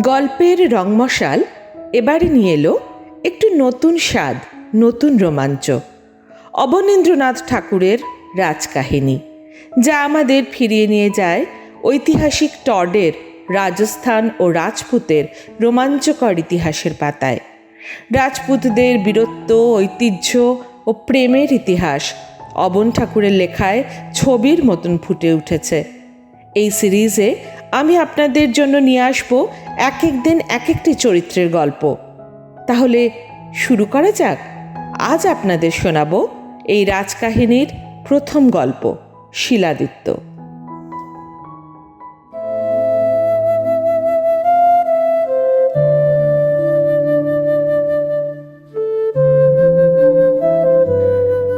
গল্পের রংমশাল, এবারে নিয়ে এলো একটু নতুন স্বাদ, নতুন রোমাঞ্চ। অবনীন্দ্রনাথ ঠাকুরের রাজকাহিনী, যা আমাদের ফিরিয়ে নিয়ে যায় ঐতিহাসিক টডের রাজস্থান ও রাজপুতের রোমাঞ্চকর ইতিহাসের পাতায়। রাজপুতদের বীরত্ব, ঐতিহ্য ও প্রেমের ইতিহাস অবন ঠাকুরের লেখায় ছবির মতন ফুটে উঠেছে। এই সিরিজে আমি আপনাদের জন্য নিয়ে আসব এক এক দিন এক একটি চরিত্রের গল্প। তাহলে শুরু করা যাক। আজ আপনাদের শোনাব এই রাজকাহিনীর প্রথম গল্প, শিলাদিত্য।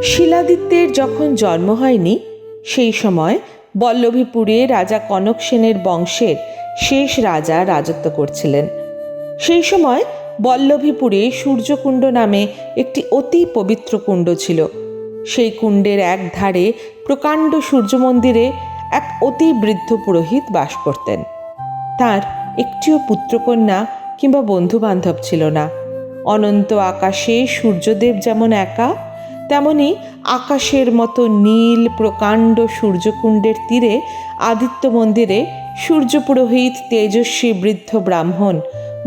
শিলাদিত্যের যখন জন্ম হয়নি, সেই সময় বল্লভীপুরে রাজা কনক সেনের বংশের শেষ রাজা রাজত্ব করছিলেন। সেই সময় বল্লভীপুরে সূর্যকুণ্ড নামে একটি অতি পবিত্র কুণ্ড ছিল। সেই কুণ্ডের এক ধারে প্রকাণ্ড সূর্য মন্দিরে এক অতি বৃদ্ধ পুরোহিত বাস করতেন। তার একটিও পুত্রকন্যা কিংবা বন্ধু বান্ধব ছিল না। অনন্ত আকাশে সূর্যদেব যেমন একা তেমনি আকাশের মতো নীল প্রকাণ্ড সূর্যকুণ্ডের তীরে আদিত্য মন্দিরে সূর্যপুরোহিত তেজস্বী বৃদ্ধ ব্রাহ্মণ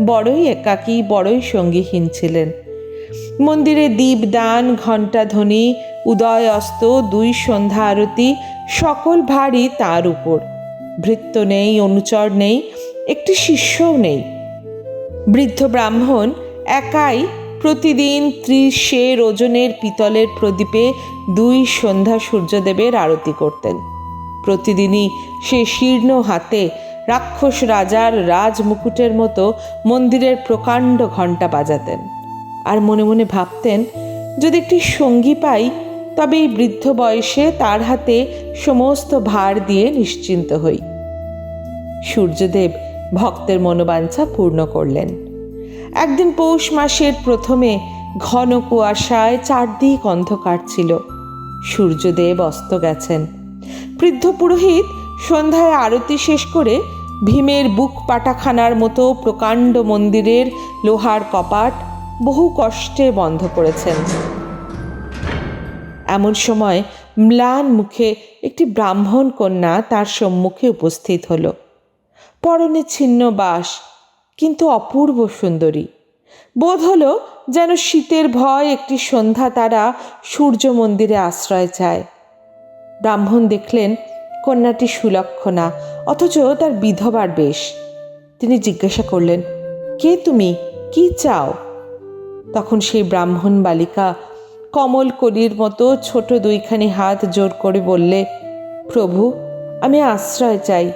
বড়ই একাকী, বড়ই সঙ্গীহীন ছিলেন। মন্দিরে দীপদান ঘণ্টাধ্বনি উদয় অস্ত দুই সন্ধ্যা আরতি সকল ভারই তার উপর। ভৃত্য নেই, অনুচর নেই, একটি শিষ্যও নেই। বৃদ্ধ ব্রাহ্মণ একাই প্রতিদিন ত্রিশের ওজনের পিতলের প্রদীপে দুই সন্ধ্যা সূর্যদেবের আরতি করতেন। প্রতিদিনই সে শীর্ণ হাতে রাক্ষস রাজার রাজমুকুটের মতো মন্দিরের প্রকাণ্ড ঘণ্টা বাজাতেন। আর মনে মনে ভাবতেন, যদি একটি সঙ্গী পাই তবে এই বৃদ্ধ বয়সে তার হাতে সমস্ত ভার দিয়ে নিশ্চিন্ত হই। সূর্যদেব ভক্তের মনোবাঞ্ছা পূর্ণ করলেন। একদিন পৌষ মাসের প্রথমে ঘন কুয়াশায় চারদিক অন্ধকার ছিল। সূর্যদেব অস্ত গেছেন। বৃদ্ধ পুরোহিত সন্ধ্যায় আরতি শেষ করে ভীমের বুক পাটাখানার মতো প্রকাণ্ড মন্দিরের লোহার কপাট বহু কষ্টে বন্ধ করেছেন। এমন সময় ম্লান মুখে একটি ব্রাহ্মণ কন্যা তার সম্মুখে উপস্থিত হলো। পরনে ছিন্ন বাস কিন্তু অপূর্ব সুন্দরী। বোধ হলো যেন শীতের ভয় একটি সন্ধ্যা তারা সূর্য মন্দিরে আশ্রয় চায়। ব্রাহ্মণ দেখলেন কন্যাটি সুলক্ষণা, অথচ তার বিধবার বেশ। তিনি জিজ্ঞাসা করলেন, কে তুমি? কি চাও? তখন সেই ব্রাহ্মণ বালিকা কমল কলির মতো ছোট দুইখানি হাত জোর করে বললে, প্রভু, আমি আশ্রয় চাই।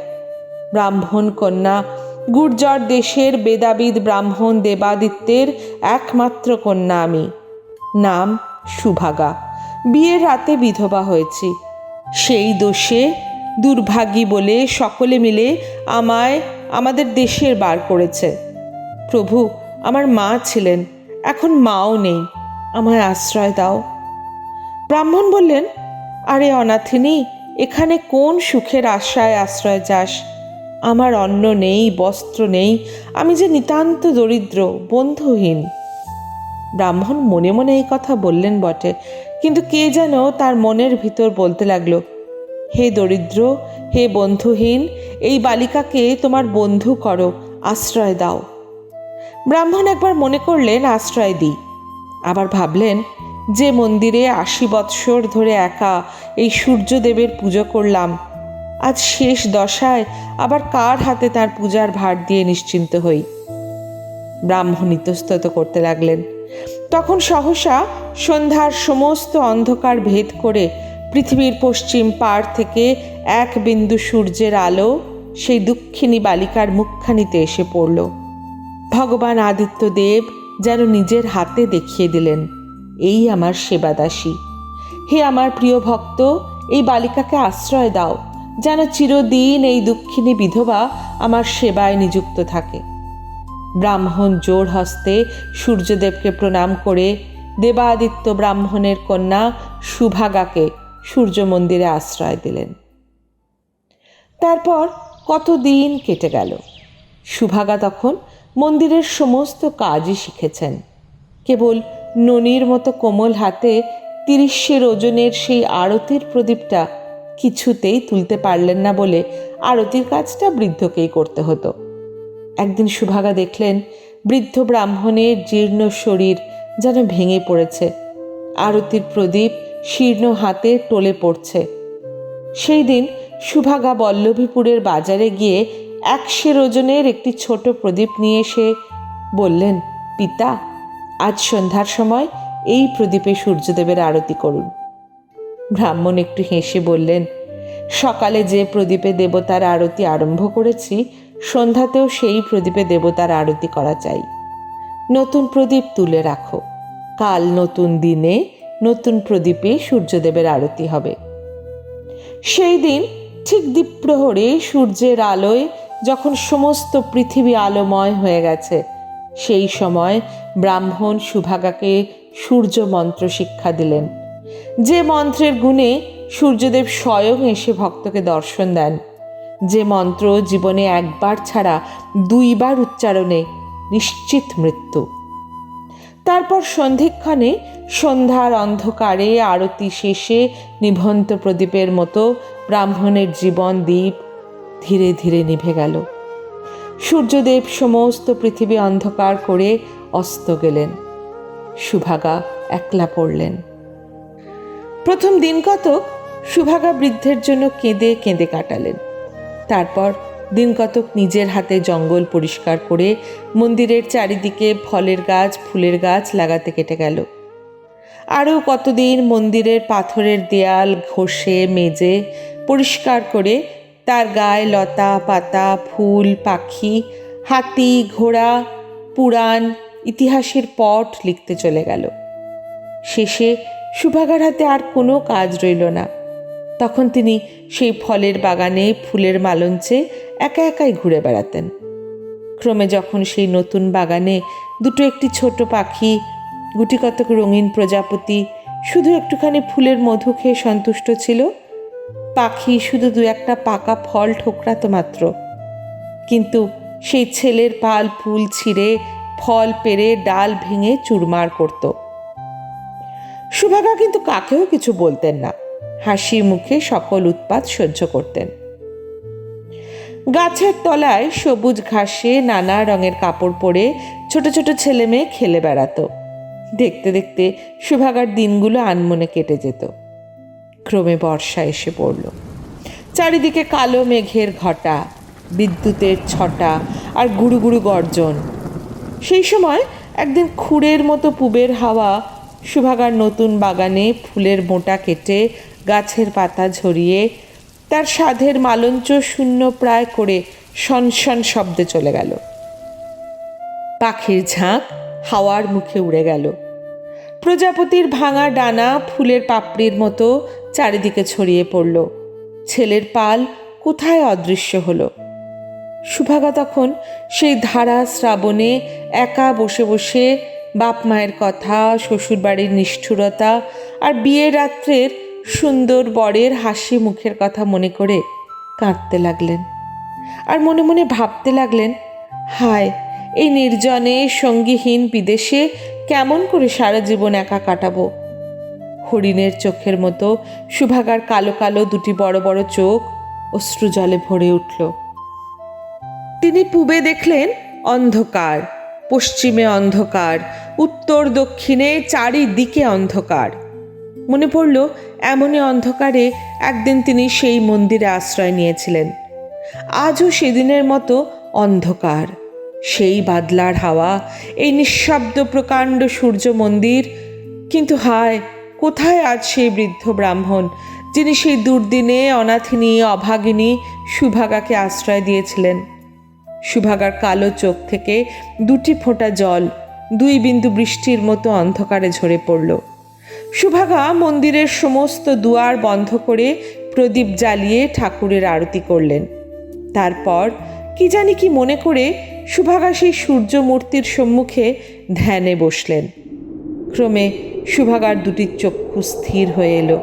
ব্রাহ্মণ কন্যা গুর্জর দেশের বেদাবিদ ব্রাহ্মণ দেবাদিত্যের একমাত্র কন্যা আমি। নাম সুভাগা। বিয়ের রাতে বিধবা হয়েছি। সেই দোষে দুর্ভাগী বলে সকলে মিলে আমায়, আমাদের দেশের বার করেছে। প্রভু, আমার মা ছিলেন, এখন মাও নেই, আমায় আশ্রয় দাও। ব্রাহ্মণ বললেন, আরে অনাথিনী, এখানে কোন সুখের আশায় আশ্রয় যাস আমার অন্ন নেই, বস্ত্র নেই, আমি যে নিতান্ত দরিদ্র, বন্ধুহীন। ব্রাহ্মণ মনে মনে এই কথা বললেন বটে, কিন্তু কে যেন তার মনের ভিতর বলতে লাগল, হে দরিদ্র, হে বন্ধুহীন, এই বালিকাকে তোমার বন্ধু করো, আশ্রয় দাও। ব্রাহ্মণ একবার মনে করলেন, আশ্রয় দিই। আবার ভাবলেন, যে মন্দিরে আশি বৎসর ধরে একা এই সূর্যদেবের পুজো করলাম আজ শেষ দশায় আবার কার হাতে তার পূজার ভার দিয়ে নিশ্চিন্ত হই? ব্রাহ্মণ ইতস্তত করতে লাগলেন। তখন সহসা সন্ধ্যার সমস্ত অন্ধকার ভেদ করে পৃথিবীর পশ্চিম পাড় থেকে এক বিন্দু সূর্যের আলো সেই দুঃখিনী বালিকার মুখখানিতে এসে পড়ল। ভগবান আদিত্যদেব যেন নিজের হাতে দেখিয়ে দিলেন, এই আমার সেবাদাসী। হে আমার প্রিয় ভক্ত, এই বালিকাকে আশ্রয় দাও। যেন চিরদিন এই দুঃখিনী বিধবা আমার সেবায় নিযুক্ত থাকে। ব্রাহ্মণ জোর হস্তে সূর্যদেবকে প্রণাম করে দেবাদিত্য ব্রাহ্মণের কন্যা সুভাগাকে সূর্য মন্দিরে আশ্রয় দিলেন। তারপর কত দিন কেটে গেল? সুভাগা তখন মন্দিরের সমস্ত কাজই শিখেছেন। কেবল ননির মতো কোমল হাতে তিরিশের ওজনের সেই আরতির প্রদীপটা কিছুতেই তুলতে পারলেন না বলে আরতির কাজটা বৃদ্ধকেই করতে হতো। একদিন সুভাগা দেখলেন বৃদ্ধ ব্রাহ্মণের জীর্ণ শরীর যেন ভেঙে পড়েছে। আরতির প্রদীপ শীর্ণ হাতে টলে পড়ছে। সেই দিন সুভাগা বল্লভীপুরের বাজারে গিয়ে একশের ওজনের একটি ছোট প্রদীপ নিয়ে এসে বললেন, পিতা, আজ সন্ধ্যার সময় এই প্রদীপে সূর্যদেবের আরতি করুন। ব্রাহ্মণ একটু হেসে বললেন, সকালে যে প্রদীপে দেবতার আরতি আরম্ভ করেছি, সন্ধ্যাতেও সেই প্রদীপে দেবতার আরতি করা চাই। নতুন প্রদীপ তুলে রাখো। কাল নতুন দিনে নতুন প্রদীপে সূর্যদেবের আরতি হবে। সেই দিন ঠিক দ্বীপ্রহরে সূর্যের আলোয় যখন সমস্ত পৃথিবী আলোময় হয়ে গেছে, সেই সময় ব্রাহ্মণ সুভাগাকে সূর্য মন্ত্র শিক্ষা দিলেন। যে মন্ত্রের গুণে সূর্যদেব স্বয়ং এসে ভক্তকে দর্শন দেন। যে মন্ত্র জীবনে একবার ছাড়া দুইবার উচ্চারণে নিশ্চিত মৃত্যু। তারপর সন্ধিক্ষণে সন্ধ্যার অন্ধকারে আরতি শেষে নিভন্ত প্রদীপের মতো ব্রাহ্মণের জীবন দ্বীপ ধীরে ধীরে নিভে গেল। সূর্যদেব সমস্ত পৃথিবী অন্ধকার করে অস্ত গেলেন। সুভাগা একলা পড়লেন। প্রথম দিন কতক সুভাগা বৃদ্ধের জন্য কেঁদে কেঁদে কাটালেন। তারপর দিন কতক নিজের হাতে জঙ্গল পরিষ্কার করে মন্দিরের চারিদিকে ফলের গাছ, ফুলের গাছ লাগাতে কেটে গেল। আরও কতদিন মন্দিরের পাথরের দেয়াল ঘষে, মেজে, পরিষ্কার করে তার গায়ে লতা, পাতা, ফুল, পাখি, হাতি, ঘোড়া, পুরাণ, ইতিহাসের পট লিখতে চলে গেল। শেষে সুভাগার হাতে আর কোনো কাজ রইল না। তখন তিনি সেই ফলের বাগানে ফুলের মালঞ্চে একা একাই ঘুরে বেড়াতেন। ক্রমে যখন সেই নতুন বাগানে দুটো একটি ছোট পাখি গুটি কতক রঙিন প্রজাপতি, শুধু একটুখানি ফুলের মধু খেয়ে সন্তুষ্ট ছিল, পাখি শুধু দু একটা পাকা ফল ঠোকরাতো মাত্র। কিন্তু সেই ছেলের পাল ফুল ছিঁড়ে, ফল পেরে ডাল ভেঙে চুরমার করত। সুভাগা কিন্তু কাকেও কিছু বলতেন না। হাসি মুখে সকল উৎপাত সহ্য করতেন। গাছের তলায় সবুজ ঘাসে নানা রঙের কাপড় পরে ছোট ছোট ছেলে মেয়ে খেলে বেড়াতো। দেখতে দেখতে সুভাগার দিনগুলো আনমনে কেটে যেত। ক্রমে বর্ষা এসে পড়ল। চারিদিকে কালো মেঘের ঘটা, বিদ্যুতের ছটা আর গুড়ু গুড়ু গর্জন। সেই সময় একদিন খুঁড়ের মতো পুবের হাওয়া সুভাগার নতুন বাগানে ফুলের মোটা কেটে গাছের পাতা ঝরিয়ে তার সাধের মালঞ্চ শূন্য প্রায় করে শনশন শব্দে চলে গেল। পাখির ঝাঁক হাওয়ার মুখে উড়ে গেল। প্রজাপতির ভাঙা ডানা ফুলের পাপড়ির মতো চারিদিকে ছড়িয়ে পড়ল। ছেলের পাল কোথায় অদৃশ্য হলো? সুভাগা তখন সেই ধারা শ্রাবণে একা বসে বসে বাপ মায়ের কথা, শ্বশুরবাড়ির নিষ্ঠুরতা আর বিয়ের রাত্রের সুন্দর বরের হাসি মুখের কথা মনে করে কাঁদতে লাগলেন। আর মনে মনে ভাবতে লাগলেন, হায়, এই নির্জনে সঙ্গীহীন বিদেশে কেমন করে সারা জীবন একা কাটাবো? হরিণের চোখের মতো সুভাগার কালো কালো দুটি বড় বড় চোখ অশ্রু জলে ভরে উঠল। তিনি পূবে দেখলেন অন্ধকার, পশ্চিমে অন্ধকার উত্তর দক্ষিণে চারিদিকে অন্ধকার। মনে পড়ল, এমনই অন্ধকারে একদিন তিনি সেই মন্দিরে আশ্রয় নিয়েছিলেন। আজও সেদিনের মতো অন্ধকার। সেই বাদলার হাওয়া, এই নিঃশব্দ প্রকাণ্ড সূর্য মন্দির। কিন্তু হায়, কোথায় আজ সেই বৃদ্ধ ব্রাহ্মণ, যিনি সেই দুর্দিনে অনাথিনী, অভাগিনী সুভাগাকে আশ্রয় দিয়েছিলেন? সুভাগার কালো চোখ থেকে দুটি ফোঁটা জল দুই বিন্দু বৃষ্টির মতো অন্ধকারে ঝরে পড়ল। সুভাগা মন্দিরের সমস্ত দুয়ার বন্ধ করে প্রদীপ জ্বালিয়ে ঠাকুরের আরতি করলেন। তারপর কি জানি কি মনে করে সুভাগা সেই সূর্য মূর্তির সম্মুখে ধ্যানে বসলেন। ক্রমে সুভাগার দুটি চক্ষু স্থির হয়ে এলো।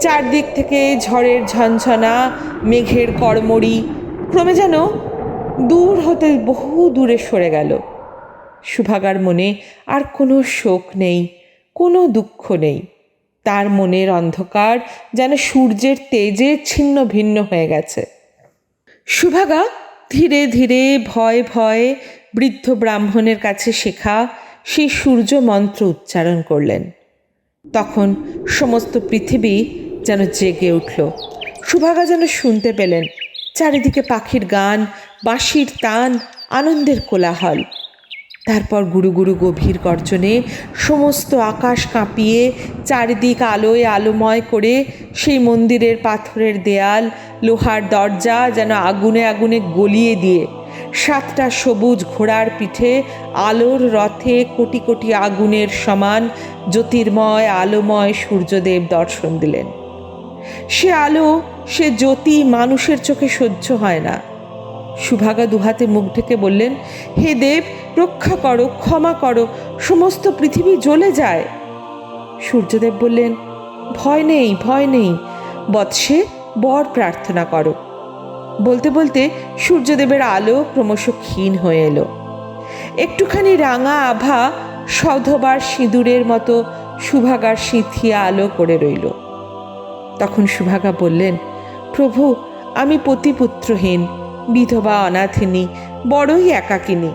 চারদিক থেকে ঝড়ের ঝনঝনা, মেঘের কড়মড়ি, ক্রমে যেন দূর হতে বহু দূরে সরে গেল। সুভাগার মনে আর কোনো শোক নেই, কোনো দুঃখ নেই। তার মনের অন্ধকার যেন সূর্যের তেজে ছিন্ন ভিন্ন হয়ে গেছে। সুভাগা ধীরে ধীরে ভয়ে ভয়ে বৃদ্ধ ব্রাহ্মণের কাছে শেখা সেই সূর্য মন্ত্র উচ্চারণ করলেন। তখন সমস্ত পৃথিবী যেন জেগে উঠল। সুভাগা যেন শুনতে পেলেন, চারিদিকে পাখির গান, বাঁশির তান, আনন্দের কোলাহল। তারপর গুরু গুরু গভীর গর্জনে সমস্ত আকাশ কাঁপিয়ে চারিদিক আলোয় আলোময় করে সেই মন্দিরের পাথরের দেয়াল, লোহার দরজা যেন আগুনে আগুনে গলিয়ে দিয়ে, সাতটা সবুজ ঘোড়ার পিঠে আলোর রথে কোটি কোটি আগুনের সমান জ্যোতির্ময়, আলোময় সূর্যদেব দর্শন দিলেন। সে আলো, সে জ্যোতি মানুষের চোখে সহ্য হয় না। সুভাগা দুহাতে মুখ ঢেকে বললেন, হে দেব, রক্ষা করো, ক্ষমা করো, সমস্ত পৃথিবী জ্বলে যায়। সূর্যদেব বললেন, ভয় নেই ভয় নেই, বৎসে বর প্রার্থনা করো। বলতে বলতে সূর্যদেবের আলো ক্রমশ ক্ষীণ হয়ে এলো। একটুখানি রাঙা আভা সধবার সিঁদুরের মতো সুভাগার সিঁথিয়া আলো করে রইল। তখন সুভাগা বললেন, প্রভু, আমি পতিপুত্রহীন বিধবা অনাথিনী, বড়ই একাকিনী।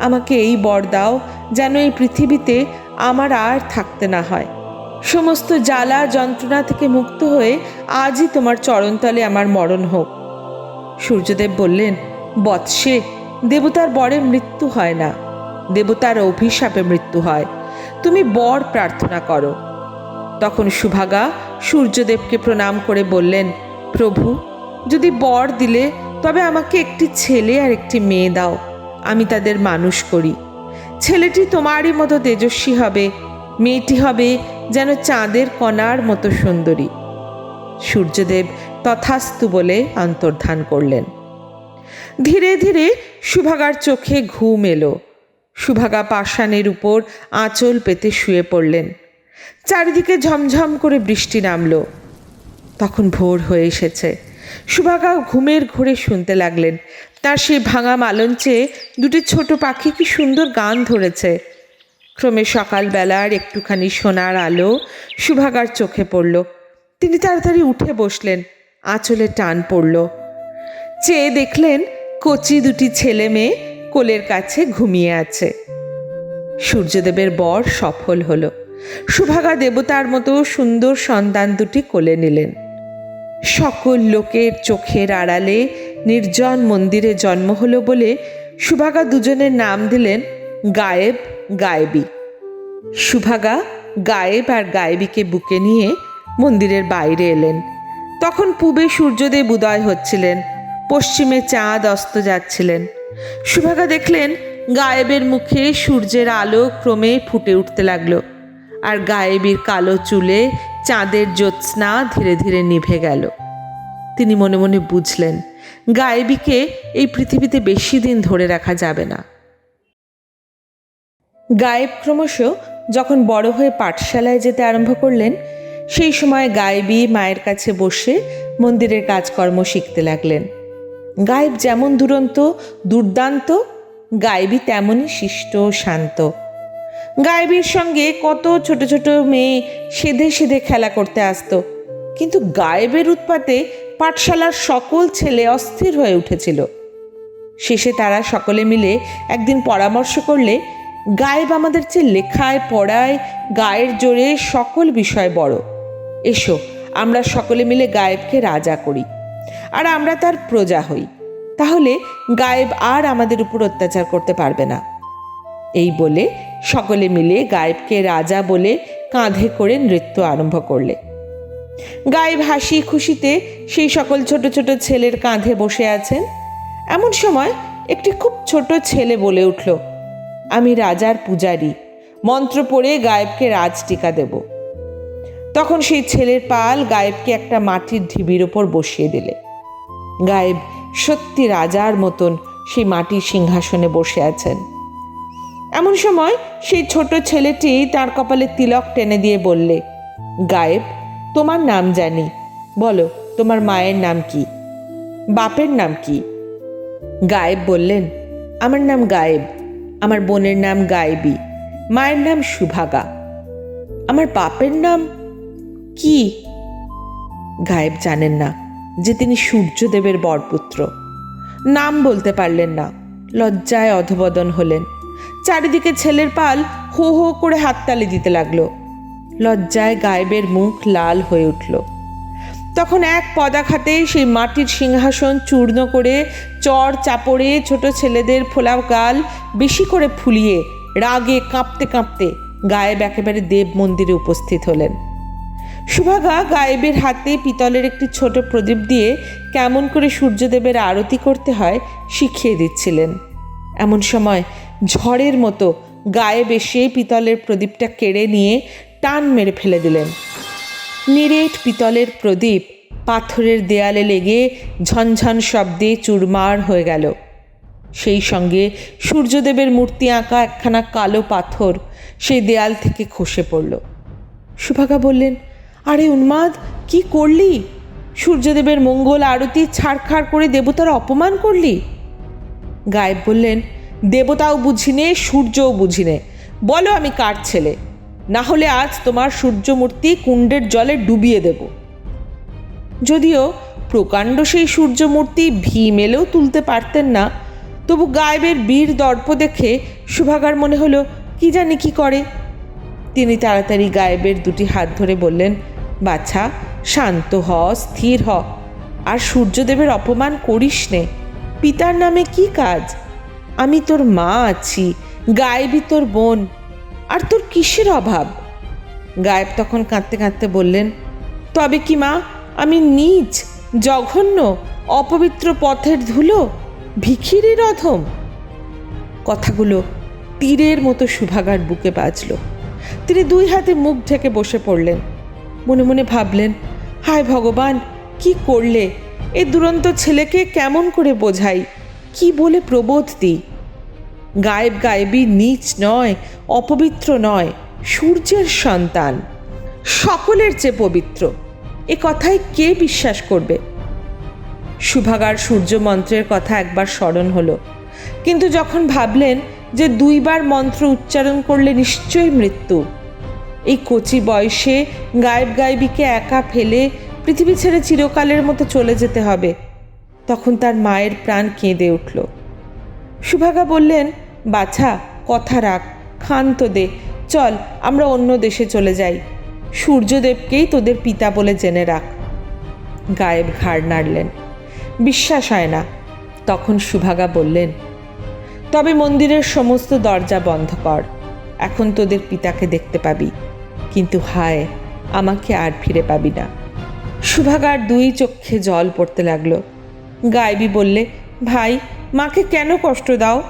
আমাকে এই বর দাও যেন এই পৃথিবীতে আমার আর থাকতে না হয়। সমস্ত জ্বালা যন্ত্রণা থেকে মুক্ত হয়ে আজই তোমার চরণতলে আমার মরণ হোক। সূর্যদেব বললেন, বৎসে, দেবতার বরে মৃত্যু হয় না। দেবতার অভিশাপে মৃত্যু হয়। তুমি বর প্রার্থনা করো। তখন সুভাগা সূর্যদেবকে প্রণাম করে বললেন, প্রভু, যদি বর দিলে তবে আমাকে একটি ছেলে আর একটি মেয়ে দাও, আমি তাদের মানুষ করি। ছেলেটি তোমারই মতো তেজস্বী হবে, মেয়েটি হবে যেন চাঁদের কণার মতো সুন্দরী। সূর্যদেব তথাস্তু বলে অন্তর্ধান করলেন। ধীরে ধীরে সুভাগার চোখে ঘুম এলো। সুভাগা পাষাণের উপর আঁচল পেতে শুয়ে পড়লেন। চারিদিকে ঝমঝম করে বৃষ্টি নামলো। তখন ভোর হয়ে এসেছে। সুভাগা ঘুমের ঘোরে শুনতে লাগলেন। তার সেই ভাঙা মালঞ্চে দুটি ছোট পাখি কি সুন্দর গান ধরেছে। ক্রমে সকালবেলার একটুখানি সোনার আলো সুভাগার চোখে পড়ল। তিনি তাড়াতাড়ি উঠে বসলেন, আঁচলে টান পড়ল। চেয়ে দেখলেন কচি দুটি ছেলে মেয়ে কোলের কাছে ঘুমিয়ে আছে। সূর্যদেবের বর সফল হলো। সুভাগা দেবতার মতো সুন্দর সন্তান দুটি কোলে নিলেন। সকল লোকের চোখের আড়ালে নির্জন মন্দিরে জন্ম হলো বলে সুভাগা দুজনের নাম দিলেন গায়েব গায়েবী। সুভাগা গায়েব আর গায়েবীকে বুকে নিয়ে মন্দিরের বাইরে এলেন। তখন পূবে সূর্যদেব উদয় হচ্ছিলেন, পশ্চিমে চাঁদ অস্ত যাচ্ছিলেন। সুভাগা দেখলেন গায়েবের মুখে সূর্যের আলো ক্রমে ফুটে উঠতে লাগল। আর গায়েবীর কালো চুলে চাঁদের জ্যোৎস্না ধীরে ধীরে নিভে গেল। তিনি মনে মনে বুঝলেন, গায়েবীকে এই পৃথিবীতে বেশি দিন ধরে রাখা যাবে না। গায়েব ক্রমশ যখন বড় হয়ে পাঠশালায় যেতে আরম্ভ করলেন, সেই সময় গায়েবী মায়ের কাছে বসে মন্দিরের কাজকর্ম শিখতে লাগলেন। গায়েব যেমন দুরন্ত, দুর্দান্ত, গায়েবী তেমনই শিষ্ট শান্ত। গায়েবীর সঙ্গে কত ছোট ছোট মেয়ে সেধে সেধে খেলা করতে আসতো। কিন্তু গায়েবের উৎপাতে পাঠশালার সকল ছেলে অস্থির হয়ে উঠেছিল। শেষে তারা সকলে মিলে একদিন পরামর্শ করলে, গায়েব আমাদের চেয়ে লেখায়, পড়ায়, গায়ের জোরে সকল বিষয় বড়। এসো, আমরা সকলে মিলে গায়েবকে রাজা করি। আর আমরা তার প্রজা হই। তাহলে গায়েব আর আমাদের উপর অত্যাচার করতে পারবে না। এই বলে সকলে মিলে গায়েবকে রাজা বলে কাঁধে করে নৃত্য আরম্ভ করলে। গায়েব হাসি খুশিতে সেই সকল ছোট ছোট ছেলের কাঁধে বসে আছেন। এমন সময় একটি খুব ছোট ছেলে বলে উঠল, আমি রাজার পূজারী, মন্ত্র পড়ে গায়েবকে রাজ টিকা দেব। তখন সেই ছেলের পাল গায়েবকে একটা মাটির ঢিবির ওপর বসিয়ে দিলে। গায়েব সত্যি রাজার মতন সেই মাটির সিংহাসনে বসে আছেন। এমন সময় সেই ছোট ছেলেটি তার কপালে তিলক টেনে দিয়ে বললে, গায়েব, তোমার নাম জানি। বলো, তোমার মায়ের নাম কি? বাপের নাম কি? গায়েব বললেন, আমার নাম গায়েব। আমার বোনের নাম গায়েবী। মায়ের নাম সুভাগা। আমার বাপের নাম কি? গায়েব জানেন না যে তিনি সূর্যদেবের বরপুত্র। নাম বলতে পারলেন না। লজ্জায় অধবদন হলেন। চারিদিকে ছেলের পাল হো হো করে হাততালি দিতে লাগল। লজ্জায় গায়েবের মুখ লাল হয়ে উঠল। তখন এক পদাঘাতে সেই মাটির সিংহাসন চূর্ণ করে চর চাপড়ে ছোট ছেলেদের ফোলাও গাল বেশি করে ফুলিয়ে রাগে কাঁপতে কাঁপতে গায়েব একেবারে দেব মন্দিরে উপস্থিত হলেন। সুভাগা গায়েবের হাতে পিতলের একটি ছোট প্রদীপ দিয়ে কেমন করে সূর্যদেবের আরতি করতে হয় শিখিয়ে দিচ্ছিলেন। এমন সময় ঝড়ের মতো গায়ে এসে পিতলের প্রদীপটা কেড়ে নিয়ে টান মেরে ফেলে দিলেন। নিরেট পিতলের প্রদীপ পাথরের দেয়ালে লেগে ঝনঝন শব্দে চুরমার হয়ে গেল। সেই সঙ্গে সূর্যদেবের মূর্তি আঁকা একখানা কালো পাথর সেই দেয়াল থেকে খসে পড়ল। সুভাগা বললেন, আরে উন্মাদ, কি করলি? সূর্যদেবের মঙ্গল আরতি ছাড়খাড় করে দেবতার অপমান করলি? গায়েব বললেন দেবতাও বুঝি নে সূর্যও বুঝিনে। বলো আমি কার ছেলে? না হলে আজ তোমার সূর্যমূর্তি কুণ্ডের জলে ডুবিয়ে দেব। যদিও প্রকাণ্ড সেই সূর্যমূর্তি ভীম এলেও তুলতে পারতেন না, তবু গায়েবের বীর দর্প দেখে সুভাগার মনে হলো, কি জানি কি করে? তিনি তাড়াতাড়ি গায়েবের দুটি হাত ধরে বললেন, বাছা, শান্ত হ, স্থির হ। আর সূর্যদেবের অপমান করিস নে। পিতার নামে কি কাজ? আমি তোর মা আছি গায়েবই তোর বোন। আর তোর কিসের অভাব? গায়েব তখন কাঁদতে কাঁদতে বললেন, তবে কি মা, আমি নিজ, জঘন্য, অপবিত্র পথের ধুলো, ভিখিরির অধম? কথাগুলো তীরের মতো সুভাগার বুকে বাজল। তিনি দুই হাতে মুখ ঢেকে বসে পড়লেন। মনে মনে ভাবলেন, হায় ভগবান, কি করলে? এ দুরন্ত ছেলেকে কেমন করে বোঝাই? কি বলে প্রবোধ দিই? গায়েব গায়েবী নিচ নয়, অপবিত্র নয়, সূর্যের সন্তান, সকলের চেয়ে পবিত্র। এ কথায় কে বিশ্বাস করবে? সুভাগার সূর্য মন্ত্রের কথা একবার স্মরণ হলো। কিন্তু যখন ভাবলেন যে দুইবার মন্ত্র উচ্চারণ করলে নিশ্চয়ই মৃত্যু, এই কচি বয়সে গায়েব গায়েবীকে একা ফেলে পৃথিবী ছেড়ে চিরকালের মতো চলে যেতে হবে। তখন তার মায়ের প্রাণ কেঁদে উঠল। সুভাগা বললেন, বাছা, কথা রাখ, ক্ষান্ত দে, চল, আমরা অন্য দেশে চলে যাই। সূর্যদেবকেই তোদের পিতা বলে জেনে রাখ। গায়েব ঘাড় নাড়লেন। বিশ্বাস হয় না। তখন সুভাগা বললেন, তবে মন্দিরের সমস্ত দরজা বন্ধ কর, এখন তোদের পিতাকে দেখতে পাবি। কিন্তু হায়, আমাকে আর ফিরে পাবি না। সুভাগার দুই চক্ষে জল পড়তে লাগল। গায়েবী বললে, ভাই, মাকে কেন কষ্ট দাও?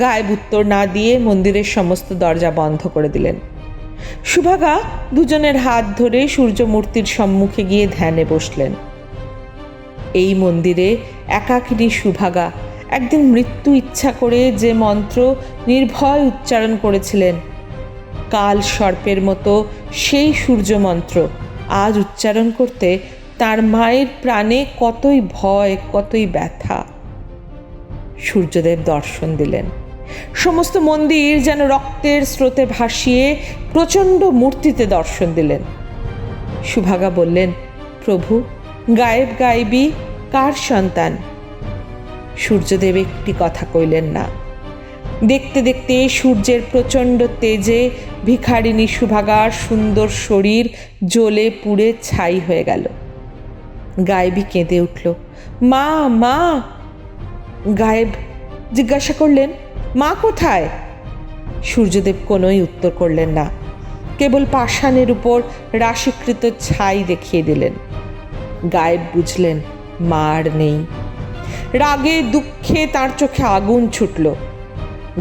গায়েব উত্তর না দিয়ে মন্দিরের সমস্ত দরজা বন্ধ করে দিলেন। সুভাগা দুজনের হাত ধরে সূর্যমূর্তির সম্মুখে গিয়ে ধ্যানে বসলেন। এই মন্দিরে একাকিনী সুভাগা একদিন মৃত্যু ইচ্ছা করে যে মন্ত্র নির্ভয় উচ্চারণ করেছিলেন। কাল সর্পের মতো সেই সূর্য মন্ত্র আজ উচ্চারণ করতে তার মায়ের প্রাণে কতই ভয়, কতই ব্যথা। সূর্যদেব দর্শন দিলেন। সমস্ত মন্দির যেন রক্তের স্রোতে ভাসিয়ে প্রচণ্ড মূর্তিতে দর্শন দিলেন। সুভাগা বললেন, প্রভু, গায়েব গায়েবী কার সন্তান? সূর্যদেব একটি কথা কইলেন না। দেখতে দেখতে সূর্যের প্রচণ্ড তেজে ভিখারিণী সুভাগার সুন্দর শরীর জ্বলে পুড়ে ছাই হয়ে গেল। গায়েবী কেঁদে উঠল। মা মা! গায়েব জিজ্ঞাসা করলেন, মা কোথায়? সূর্যদেব কোনোই উত্তর করলেন না। কেবল পাষাণের উপর রাশিকৃত ছাই দেখিয়ে দিলেন। গায়েব বুঝলেন, মা আর নেই। রাগে, দুঃখে তার চোখে আগুন ছুটল।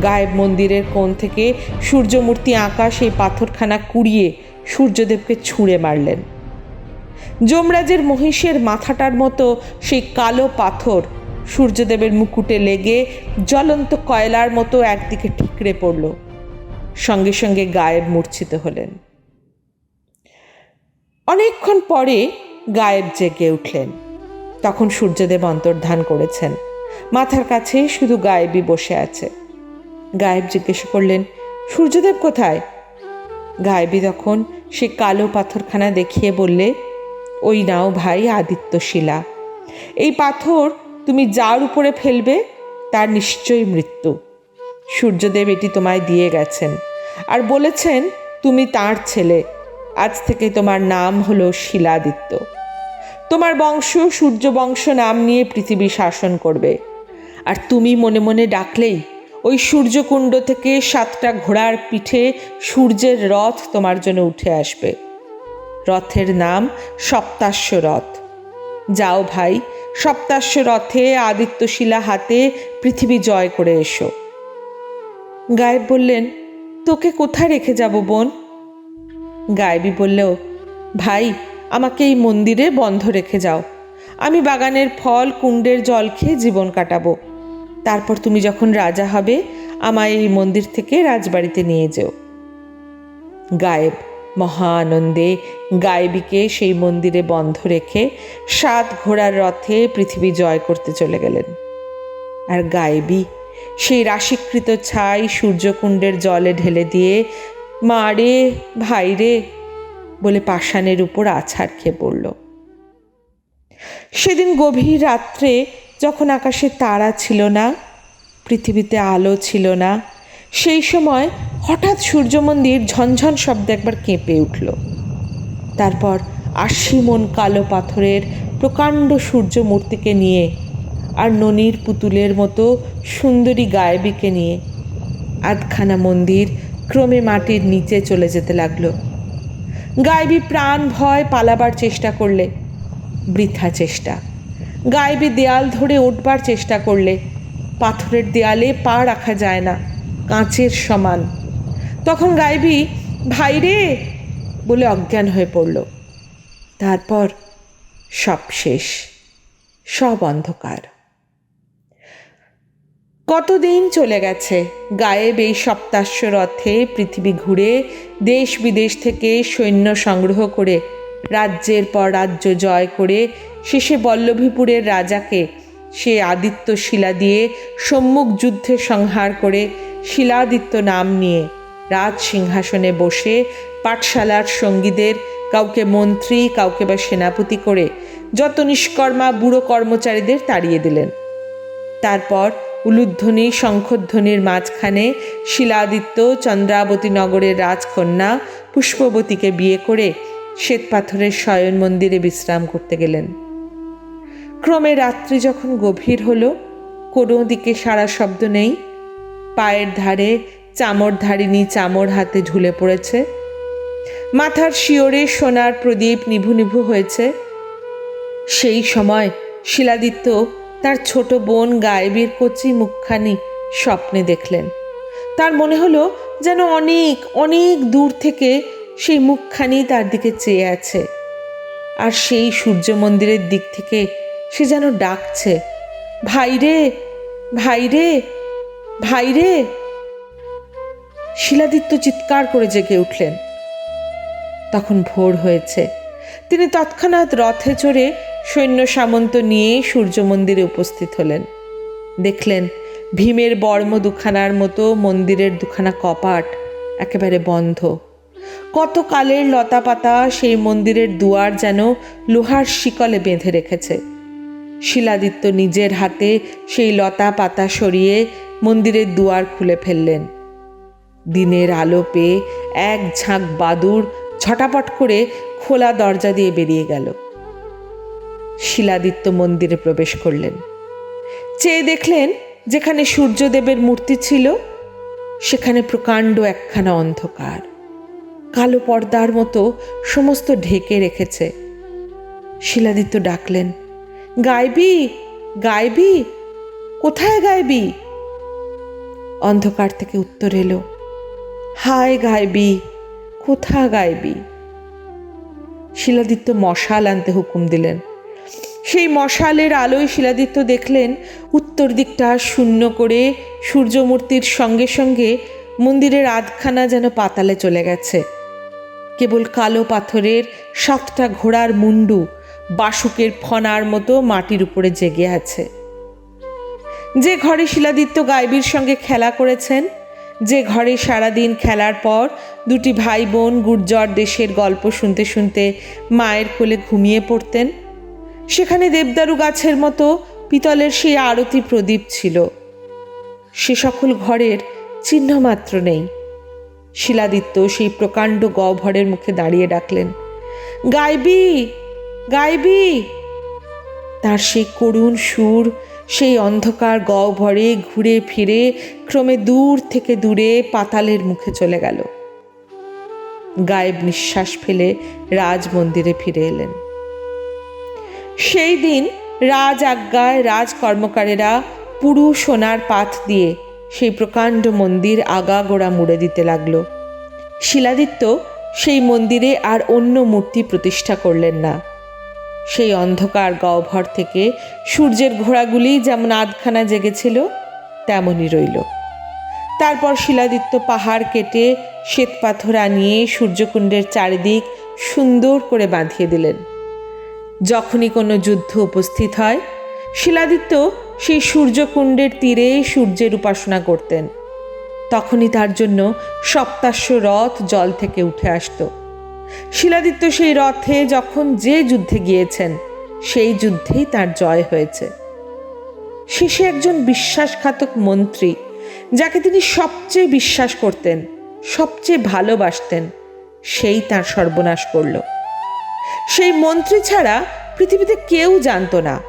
গায়েব মন্দিরের কোণ থেকে সূর্যমূর্তি আঁকা সেই পাথরখানা কুড়িয়ে সূর্যদেবকে ছুঁড়ে মারলেন। যমরাজের মহিষের মাথাটার মতো সেই কালো পাথর সূর্যদেবের মুকুটে লেগে জ্বলন্ত কয়লার মতো একদিকে ঠিকরে পড়ল, সঙ্গে সঙ্গে গায়েব মূর্ছিত হলেন। অনেকক্ষণ পরে গায়েব জেগে উঠলেন। তখন সূর্যদেব অন্তর্ধান করেছেন, মাথার কাছে শুধু গায়েবী বসে আছে। গায়েব জিজ্ঞেস করলেন, সূর্যদেব কোথায়? গায়েবী তখন সে কালো পাথরখানা দেখিয়ে বললে ওই নাও ভাই আদিত্য শিলা এই পাথর তুমি যার উপরে ফেলবে, তার নিশ্চয়ই মৃত্যু। সূর্যদেব এটি তোমায় দিয়ে গেছেন আর বলেছেন, তুমি তার ছেলে। আজ থেকে তোমার নাম হলো শিলাদিত্য। তোমার বংশ সূর্য বংশ নাম নিয়ে পৃথিবী শাসন করবে। আর তুমি মনে মনে ডাকলেই ওই সূর্যকুণ্ড থেকে সাতটা ঘোড়ার পিঠে সূর্যের রথ তোমার জন্য উঠে আসবে। রথের নাম সপ্তাশ্ব রথ যাও ভাই সপ্তাশ্ব রথে আদিত্যশিলা হাতে পৃথিবী জয় করে এসো। গায়েব বললেন, তোকে কোথায় রেখে যাব বোন? গায়েবী বললেও ভাই, আমাকে এই মন্দিরে বন্ধ রেখে যাও। আমি বাগানের ফল, কুণ্ডের জল খেয়ে জীবন কাটাবো। তারপর তুমি যখন রাজা হবে, আমায় এই মন্দির থেকে রাজবাড়িতে নিয়ে যেও। গায়েব মহা আনন্দে গায়েবীকে সেই মন্দিরে বন্ধ রেখে সাত ঘোড়ার রথে পৃথিবী জয় করতে চলে গেলেন। আর গায়েবী সেই রাশিকৃত ছাই সূর্যকুণ্ডের জলে ঢেলে দিয়ে, মা রে, ভাই রে, বলে পাষাণের উপর আছাড় খেয়ে পড়ল। সেদিন গভীর রাত্রে যখন আকাশে তারা ছিল না, পৃথিবীতে আলো ছিল না সেই সময় হঠাৎ সূর্য মন্দির ঝনঝন শব্দে একবার কেঁপে উঠল। তারপর আশি মন কালো পাথরের প্রকাণ্ড সূর্য মূর্তিকে নিয়ে আর ননির পুতুলের মতো সুন্দরী গায়েবীকে নিয়ে আধখানা মন্দির ক্রমে মাটির নিচে চলে যেতে লাগল। গায়েবী প্রাণ ভয় পালাবার চেষ্টা করলে, বৃথা চেষ্টা। গায়েবী দেয়াল ধরে উঠবার চেষ্টা করলে, পাথরের দেয়ালে পা রাখা যায় না। কাঁচের সমান। তখন গায়েবী ভাইরে বলে অজ্ঞান হয়ে পড়ল। তারপর সব শেষ, সব অন্ধকার। কতদিন চলে গেছে? গায়েব এই সপ্তাশ্ব রথে পৃথিবী ঘুরে, দেশ বিদেশ থেকে সৈন্য সংগ্রহ করে, রাজ্যের পর রাজ্য জয় করে, শেষে বল্লভীপুরের রাজাকে সে আদিত্য শিলা দিয়ে সম্মুখ যুদ্ধে সংহার করে শিলাদিত্য নাম নিয়ে রাজ সিংহাসনে বসে পাঠশালার সঙ্গীদের, কাউকে মন্ত্রী, কাউকে বা সেনাপতি করে যত নিষ্কর্মা বুড়ো কর্মচারীদের তাড়িয়ে দিলেন। তারপর উলুধ্বনি, শঙ্খধ্বনির মাঝখানে শিলাদিত্য চন্দ্রাবতী নগরের রাজকন্যা পুষ্পবতীকে বিয়ে করে শ্বেতপাথরের শয়ন মন্দিরে বিশ্রাম করতে গেলেন। ক্রমে রাত্রি যখন গভীর হলো, কোনো দিকে সারা শব্দ নেই। পায়ের ধারে চামর ধারিনী চামর হাতে ঝুলে পড়েছে। মাথার শিওরে সোনার প্রদীপ নিভু নিভু হয়েছে। সেই সময় শিলাদিত্য তার ছোট বোন গায়েবীর কচি মুখখানি স্বপ্নে দেখলেন। তার মনে হলো যেন অনেক অনেক দূর থেকে সেই মুখখানি তার দিকে চেয়ে আছে। আর সেই সূর্য মন্দিরের দিক থেকে সে যেন ডাকছে, ভাইরে ভাইরে! ভাইরে শিলাদিত্য চিৎকার করে জেগে উঠলেন। তখন ভোর হয়েছে। তিনি তৎক্ষণাৎ রথে চড়ে সৈন্য সামন্ত নিয়ে সূর্য মন্দিরে উপস্থিত হলেন। দেখলেন ভীমের বর্ম দুখানার মতো মন্দিরের দুখানা কপাট একেবারে বন্ধ। কত কালের লতা পাতা সেই মন্দিরের দুয়ার যেন লোহার শিকলে বেঁধে রেখেছে। শিলাদিত্য নিজের হাতে সেই লতা পাতা সরিয়ে মন্দিরের দুয়ার খুলে ফেললেন। দিনের আলো পেয়ে এক ঝাঁক বাদুর ঝটাপট করে খোলা দরজা দিয়ে বেরিয়ে গেল। শিলাদিত্য মন্দিরে প্রবেশ করলেন। চেয়ে দেখলেন যেখানে সূর্যদেবের মূর্তি ছিল, সেখানে প্রকাণ্ড একখানা অন্ধকার। কালো পর্দার মতো সমস্ত ঢেকে রেখেছে। শিলাদিত্য ডাকলেন, গাইবি গাইবি, কোথায় গাইবি? অন্ধকার থেকে উত্তর এলো, হায় গাইবি, কোথা গাইবি? শিলাদিত্য মশাল আনতে হুকুম দিলেন। সেই মশালের আলোয় শিলাদিত্য দেখলেন, উত্তর দিকটা শূন্য করে সূর্যমূর্তির সঙ্গে সঙ্গে মন্দিরের আধখানা যেন পাতালে চলে গেছে। কেবল কালো পাথরের সাতটা ঘোড়ার মুন্ডু বাসুকের ফনার মতো মাটির উপরে জেগে আছে। যে ঘরে শিলাদিত্য গাইবীর সঙ্গে খেলা করেছেন, যে ঘরে সারাদিন খেলার পর দুটি ভাই বোন গুর্জর দেশের গল্প শুনতে শুনতে মায়ের কোলে ঘুমিয়ে পড়তেন। সেখানে দেবদারু গাছের মতো পিতলের সেই আরতি প্রদীপ ছিল। সে সকল ঘরের চিহ্ন মাত্র নেই। শিলাদিত্য সেই প্রকাণ্ড গহ্বরের মুখে দাঁড়িয়ে ডাকলেন, গাইবি গাইবি! তার সেই করুণ সুর সেই অন্ধকার গহ্বরে ঘুরে ফিরে, ক্রমে দূর থেকে দূরে পাতালের মুখে চলে গেল। গায়েব নিঃশ্বাস ফেলে রাজ মন্দিরে ফিরে এলেন। সেই দিন রাজ আজ্ঞায় রাজ কর্মকারেরা পুরু সোনার পাত দিয়ে সেই প্রকাণ্ড মন্দির আগাগোড়া মুড়ে দিতে লাগল। শিলাদিত্য সেই মন্দিরে আর অন্য মূর্তি প্রতিষ্ঠা করলেন না। সেই অন্ধকার গহ্বর থেকে সূর্যের ঘোড়াগুলি যেমন আধখানা জেগেছিল, তেমনই রইল। তারপর শিলাদিত্য পাহাড় কেটে শ্বেতপাথর আনিয়ে সূর্যকুণ্ডের চারিদিক সুন্দর করে বাঁধিয়ে দিলেন। যখনই কোনো যুদ্ধ উপস্থিত হয়, শিলাদিত্য সেই সূর্যকুণ্ডের তীরে সূর্যের উপাসনা করতেন। তখনই তার জন্য সপ্তাশ্ব রথ জল থেকে উঠে আসতো। শিলাদিত্য সেই রথে যখন যে যুদ্ধে গিয়েছেন, সেই যুদ্ধেই তার জয় হয়েছে। শেষে একজন বিশ্বাসঘাতক মন্ত্রী, যাকে তিনি সবচেয়ে বিশ্বাস করতেন, সবচেয়ে ভালোবাসতেন, সেই তার সর্বনাশ করল। সেই মন্ত্রী ছাড়া পৃথিবীতে কেউ জানতো না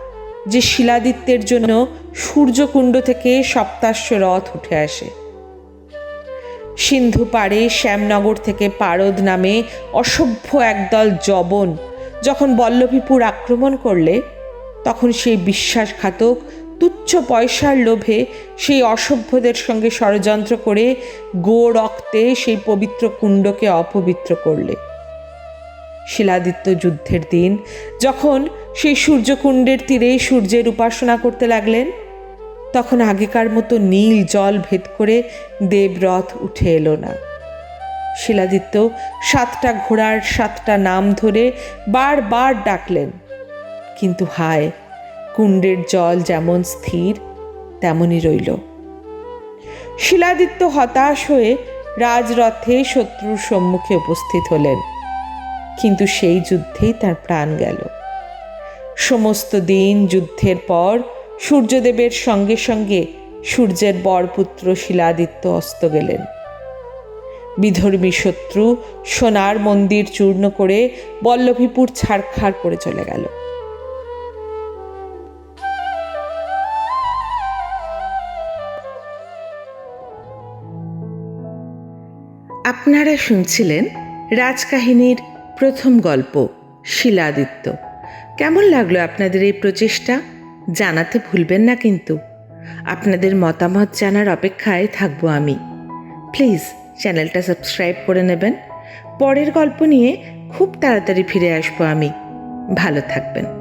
যে শিলাদিত্যের জন্য সূর্যকুণ্ড থেকে সপ্তাশ্ব রথ উঠে আসে। সিন্ধু পাড়ে শ্যামনগর থেকে পারদ নামে অসভ্য একদল জবন যখন বল্লভীপুর আক্রমণ করলে, তখন সেই বিশ্বাসঘাতক, তুচ্ছ পয়সার লোভে সেই অসভ্যদের সঙ্গে ষড়যন্ত্র করে গো রক্তে সেই পবিত্র কুণ্ডকে অপবিত্র করলে। শিলাদিত্য যুদ্ধের দিন, যখন সেই সূর্যকুণ্ডের তীরে সূর্যের উপাসনা করতে লাগলেন তখন আগেকার মতো নীল জল ভেদ করে দেবরথ উঠে এলো না। শিলাদিত্য সাতটা ঘোড়ার সাতটা নাম ধরে বারবার ডাকলেন, কিন্তু হায়, কুণ্ডের জল যেমন স্থির, তেমনই রইল। শিলাদিত্য হতাশ হয়ে রাজরথে শত্রুর সম্মুখে উপস্থিত হলেন, কিন্তু সেই যুদ্ধেই তার প্রাণ গেল। সমস্ত দিন যুদ্ধের পর সূর্যদেবের সঙ্গে সঙ্গে সূর্যের বরপুত্র শিলাদিত্য অস্ত গেলেন। বিধর্মী শত্রু সোনার মন্দির চূর্ণ করে বল্লভীপুর ছাড়খাড় করে চলে গেল। আপনারা শুনছিলেন রাজকাহিনীর প্রথম গল্প শিলাদিত্য। কেমন লাগল আপনাদের এই প্রচেষ্টা? জানাতে ভুলবেন না কিন্তু। আপনাদের মতামত জানার অপেক্ষায় থাকব আমি। প্লিজ চ্যানেলটা সাবস্ক্রাইব করে নেবেন। পরের গল্প নিয়ে খুব তাড়াতাড়ি ফিরে আসব আমি। ভালো থাকবেন।